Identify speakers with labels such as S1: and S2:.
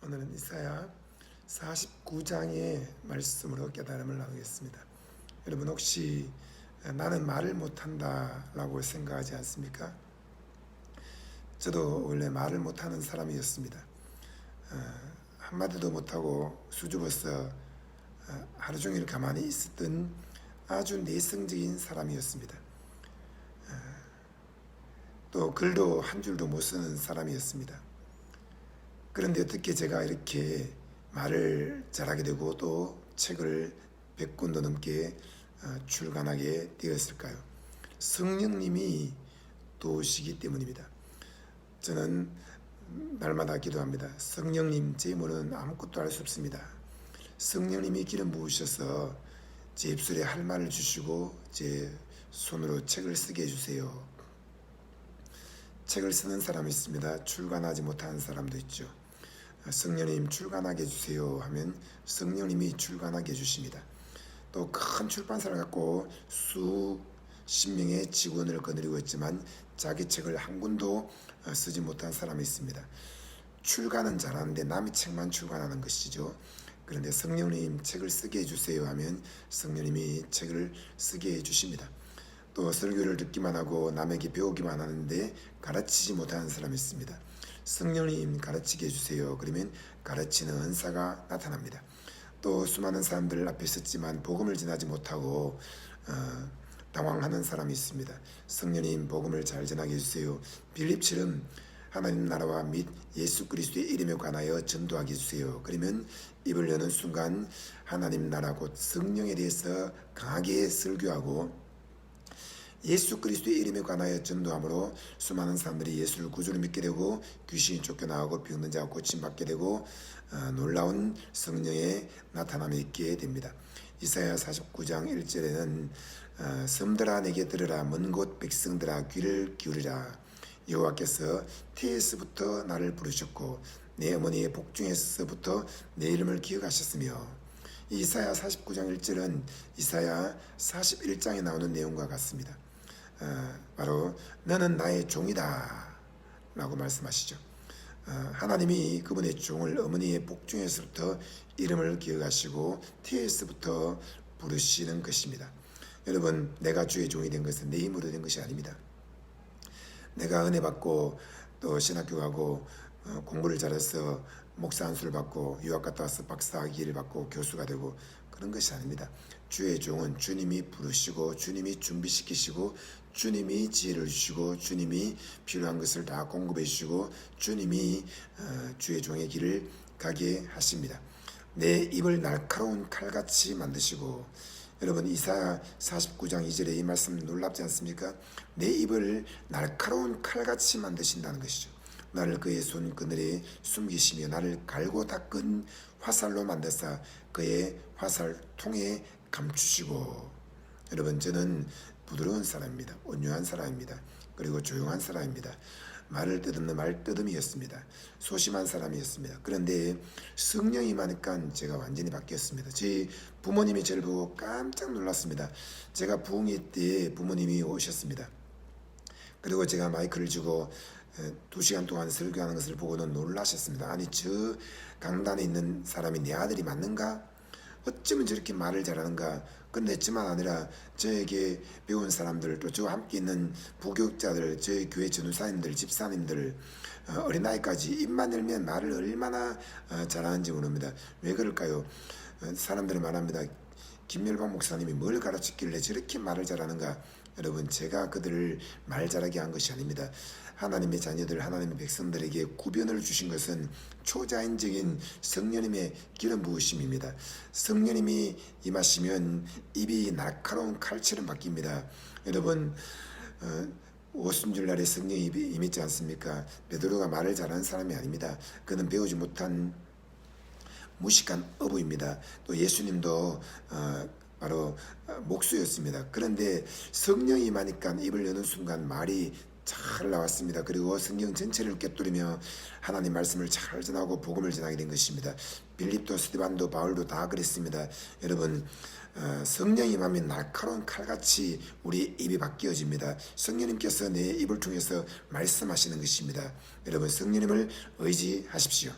S1: 오늘은 이사야 49장의 말씀으로 깨달음을 나누겠습니다. 여러분 혹시 나는 말을 못한다라고 생각하지 않습니까? 저도 원래 말을 못하는 사람이었습니다. 어, 한마디도 못하고 수줍어서 어, 하루 종일 가만히 있었던 아주 내성적인 사람이었습니다. 어, 또 글도 한 줄도 못 쓰는 사람이었습니다. 그런데 어떻게 제가 이렇게 말을 잘하게 되고 또 책을 100권도 넘게 어, 출간하게 되었을까요? 성령님이 도우시기 때문입니다. 저는 날마다 기도합니다. 성령님 제 몸은 아무것도 할수 없습니다. 성령님이 기름 부으셔서 제 입술에 할 말을 주시고 제 손으로 책을 쓰게 해주세요. 책을 쓰는 사람이 있습니다. 출간하지 못하는 사람도 있죠. 성령님 출간하게 해주세요 하면 성령님이 출간하게 해주십니다. 또 큰 출판사를 갖고 수십 명의 직원을 거느리고 있지만 자기 책을 한 권도 쓰지 못한 사람이 있습니다. 출간은 잘하는데 남의 책만 출간하는 것이죠. 그런데 성령님 책을 쓰게 해주세요 하면 성령님이 책을 쓰게 해주십니다. 또 설교를 듣기만 하고 남에게 배우기만 하는데 가르치지 못하는 사람이 있습니다. 성령님 가르치게 해주세요. 그러면 가르치는 은사가 나타납니다. 또 수많은 사람들 앞에 있었지만 복음을 전하지 못하고 어, 당황하는 사람이 있습니다. 성령님 복음을 잘 전하게 해주세요. 빌립처럼 하나님 나라와 및 예수 그리스도의 이름에 관하여 전도하게 해주세요. 그러면 입을 여는 순간 하나님 나라 곧 성령에 대해서 강하게 설교하고 예수 그리스도의 이름에 관하여 전도함으로 수많은 사람들이 예수를 구주로 믿게 되고 귀신이 쫓겨나가고 병든 자가 고침받게 되고 어, 놀라운 성령의 나타남이 있게 됩니다. 이사야 49장 1절에는 어, 섬들아 내게 들으라 먼 곳 백성들아 귀를 기울이라 여호와께서 태에서부터 나를 부르셨고 내 어머니의 복중에서부터 내 이름을 기억하셨으며 이사야 49장 1절은 이사야 41장에 나오는 내용과 같습니다. 어, 바로 너는 나의 종이다 라고 말씀하시죠. 어, 하나님이 그분의 종을 어머니의 복중에서부터 이름을 기억하시고 태에서부터 부르시는 것입니다. 여러분 내가 주의 종이 된 것은 내 힘으로 된 것이 아닙니다. 내가 은혜 받고 또 신학교 가고 어, 공부를 잘해서 목사 안수를 받고 유학 갔다 와서 박사 학위를 받고 교수가 되고 그런 것이 아닙니다. 주의 종은 주님이 부르시고 주님이 준비시키시고 주님이 지혜를 주시고 주님이 필요한 것을 다 공급해 주시고 주님이 어, 주의 종의 길을 가게 하십니다. 내 입을 날카로운 칼같이 만드시고 여러분 이사야 49장 2절에 이 말씀 놀랍지 않습니까? 내 입을 날카로운 칼같이 만드신다는 것이죠. 나를 그의 손 그늘에 숨기시며 나를 갈고 닦은 화살로 만드사 그의 화살 통에 감추시고 여러분 저는 부드러운 사람입니다. 온유한 사람입니다. 그리고 조용한 사람입니다. 말을 뜨듬는 말뜨듬이었습니다. 소심한 사람이었습니다. 그런데 성령이 많으니까 제가 완전히 바뀌었습니다. 제 부모님이 저를 보고 깜짝 놀랐습니다. 제가 부흥회 때 부모님이 오셨습니다. 그리고 제가 마이크를 쥐고 두 시간 동안 설교하는 것을 보고는 놀라셨습니다. 아니 저 강단에 있는 사람이 내 아들이 맞는가? 어쩌면 저렇게 말을 잘하는가? 끝냈지만 아니라 저에게 배운 사람들 또 저와 함께 있는 부교육자들 저희 교회 전우사님들 집사님들 어, 어린아이까지 입만 열면 말을 얼마나 어, 잘하는지 모릅니다. 왜 그럴까요? 어, 사람들은 말합니다. 김멸방 목사님이 뭘 가르쳤길래 저렇게 말을 잘하는가? 여러분 제가 그들을 말 잘하게 한 것이 아닙니다. 하나님의 자녀들 하나님의 백성들에게 구변을 주신 것은 초자연적인 성령님의 기름 부으심입니다. 성령님이 임하시면 입이 날카로운 칼처럼 바뀝니다. 여러분 어, 오순절날에 성령이 임했지 않습니까? 베드로가 말을 잘하는 사람이 아닙니다. 그는 배우지 못한 무식한 어부입니다. 또 예수님도 어, 바로 목수였습니다. 그런데 성령이 임하니까 입을 여는 순간 말이 잘 나왔습니다. 그리고 성경 전체를 꿰뚫으며 하나님 말씀을 잘 전하고 복음을 전하게 된 것입니다. 빌립도 스티반도 바울도 다 그랬습니다. 여러분 어, 성령이 임하면 날카로운 칼같이 우리 입이 바뀌어집니다. 성령님께서 내 입을 통해서 말씀하시는 것입니다. 여러분 성령님을 의지하십시오.